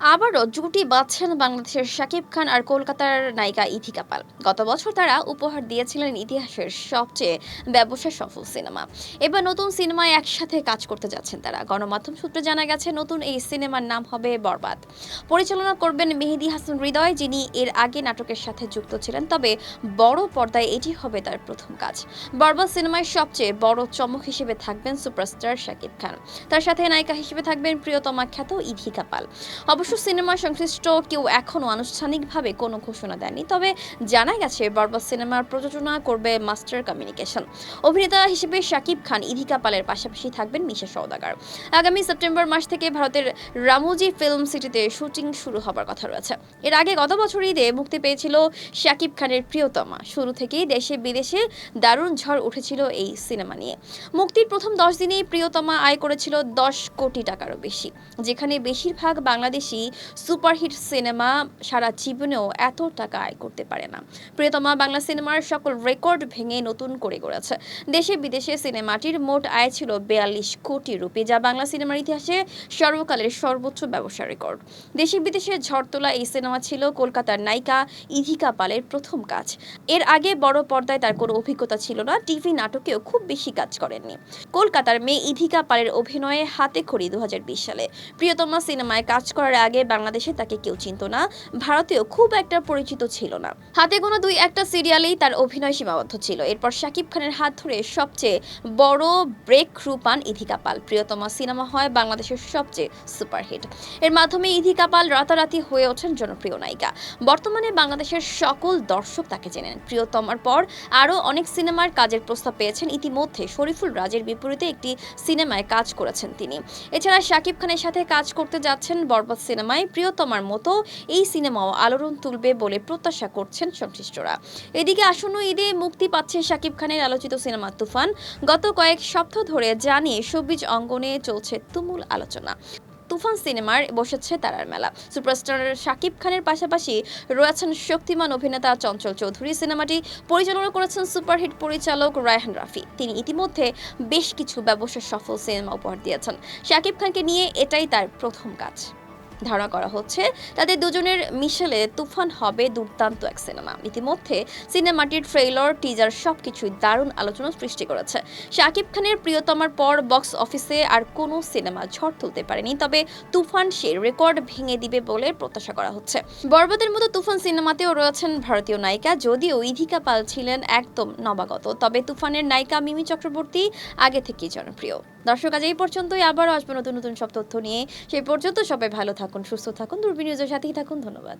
আবারও জুটি বাঁধছেন বাংলাদেশের শাকিব খান আর কলকাতার নায়িকা ইথিকা পাল। গত বছর তারা উপহার দিয়েছিলেন ইতিহাসের সবচেয়ে ব্যবসা সফল সিনেমা। এবার নতুন সিনেমায় একসাথে কাজ করতে যাচ্ছেন তারা। গণমাধ্যম সূত্রে জানা গেছে, নতুন এই সিনেমার নাম হবে বরবাদ। পরিচালনা করবেন মেহেদি হাসান হৃদয়, যিনি এর আগে নাটকের সাথে যুক্ত ছিলেন, তবে বড় পর্দায় এটি হবে তার প্রথম কাজ। বরবাদ সিনেমায় সবচেয়ে বড় চমক হিসেবে থাকবেন সুপারস্টার শাকিব খান। তার সাথে নায়িকা হিসেবে থাকবেন প্রিয়তমা খ্যাত ইথিকা পাল। অবশ্য সিনেমা সংশ্লিষ্ট কেউ এখনও আনুষ্ঠানিকভাবে কোনো ঘোষণা দেয়নি। তবে জানা গেছে বরবাদ সিনেমার প্রযোজনা করবে মাস্টার কমিউনিকেশন। অভিনেতা হিসেবে শাকিব খান, ইধিকা পালের পাশাপাশি থাকবেন মিশা সওদাগার। আগামী সেপ্টেম্বর মাস থেকে ভারতের রামুজি ফিল্ম সিটিতে শুটিং শুরু হবার কথা রয়েছে। এর আগে গত বছর ঈদে মুক্তি পেয়েছিল শাকিব খানের প্রিয়তমা। শুরু থেকেই দেশে বিদেশে দারুণ ঝড় উঠেছিল এই সিনেমা নিয়ে। মুক্তির প্রথম দশ দিনেই প্রিয়তমা আয় করেছিল দশ কোটি টাকারও বেশি, যেখানে বেশিরভাগ বাংলাদেশি সুপারহিট সিনেমা সারা জীবনেও এত টাকা আয় করতে পারে না। প্রিয়তমা, বাংলা সিনেমার সকল রেকর্ড ভেঙে নতুন করে গড়েছে। দেশে বিদেশে সিনেমাটির মোট আয় ছিল বেয়াল্লিশ কোটি রুপি, যা বাংলা সিনেমার ইতিহাসে সর্বকালের সর্বোচ্চ ব্যবসা রেকর্ড। দেশে বিদেশে ঝড় তোলা এই সিনেমা ছিল কলকাতার নায়িকা ইধিকা পালের প্রথম কাজ। এর আগে বড় পর্দায় তার কোনো অভিজ্ঞতা ছিল না, টিভি নাটকেও খুব বেশি কাজ করেননি। কলকাতার মেয়ে ইধিকা পালের অভিনয়ে হাতে খড়ি দু হাজার বিশ সালে। প্রিয়তমা সিনেমায় কাজ করার আগে বাংলাদেশে তাকে কেউ চিনত না, ভারতেও খুব একটা পরিচিত ছিল না। হাতে কোনো দুই একটা সিরিয়ালেই তার অভিনয় সীমাবদ্ধ ছিল। এরপর শাকিব খানের হাত ধরে সবচেয়ে বড় ব্রেক থ্রু পান ইধিকা পাল, প্রিয়তমা সিনেমা হয় বাংলাদেশের সবচেয়ে সুপারহিট। এর মাধ্যমে ইধিকা পাল রাতারাতি হয়ে ওঠেন জনপ্রিয় নায়িকা। বর্তমানে বাংলাদেশের সকল দর্শক তাকে চেনেন। প্রিয়তমার পর আরও অনেক সিনেমার কাজের প্রস্তাব পেয়েছেন। ইতিমধ্যে শরীফুল রাজের বিপরীতে একটি সিনেমায় কাজ করেছেন তিনি। এছাড়া শাকিব খানের সাথে কাজ করতে যাচ্ছেন বরবাদ সিনেমায় প্রিয়তমার মতো এই সিনেমাও আলোড়ন তুলবে বলে প্রত্যাশা করছেন সংশ্লিষ্টরা এদিকে আসন্ন ঈদে মুক্তি পাচ্ছে শাকিব খানের আলোচিত সিনেমা তুফান। গত কয়েক সপ্তাহ ধরে জানিয়ে শোবিজ অঙ্গনে চলছে তুমুল আলোচনা। তুফান সিনেমার বসেছে তারার মেলা। সুপারস্টার শাকিব খানের পাশাপাশি রয়েছেন শক্তিমান অভিনেতা চঞ্চল চৌধুরী সিনেমাটি পরিচালনা করেছেন সুপারহিট পরিচালক রায়হান রাফি। তিনি ইতিমধ্যে বেশ কিছু ব্যবসা সফল সিনেমা উপহার দিয়েছেন। শাকিব খানকে নিয়ে এটাই তার প্রথম কাজ। ধারণা করা হচ্ছে, তাদের দুজনের মিশেলে তুফান হবে দুর্দান্ত এক সিনেমা। ইতিমধ্যে সিনেমাটির ট্রেইলার, টিজার সবকিছুই দারুণ আলোচনা সৃষ্টি করেছে। শাকিব খানের প্রিয়তমার পর বক্স অফিসে আর কোনো সিনেমা ঝড় তুলতে পারেনি, তবে তুফান সে রেকর্ড ভেঙে দিবে বলে প্রত্যাশা করা হচ্ছে। বরবাদের মতো তুফান সিনেমাতেও রয়েছেন ভারতীয় নায়িকা, যদিও ইধিকা পাল ছিলেন একদম নবাগত, তবে তুফানের নায়িকা মিমি চক্রবর্তী আগে থেকেই জনপ্রিয়। দর্শক, আজ এই পর্যন্তই আবারও আসব নতুন নতুন সব তথ্য নিয়ে। সেই পর্যন্ত সবাই ভালো থাকুন, সুস্থ থাকুন, দূরবীন নিউজের সাথেই থাকুন। ধন্যবাদ।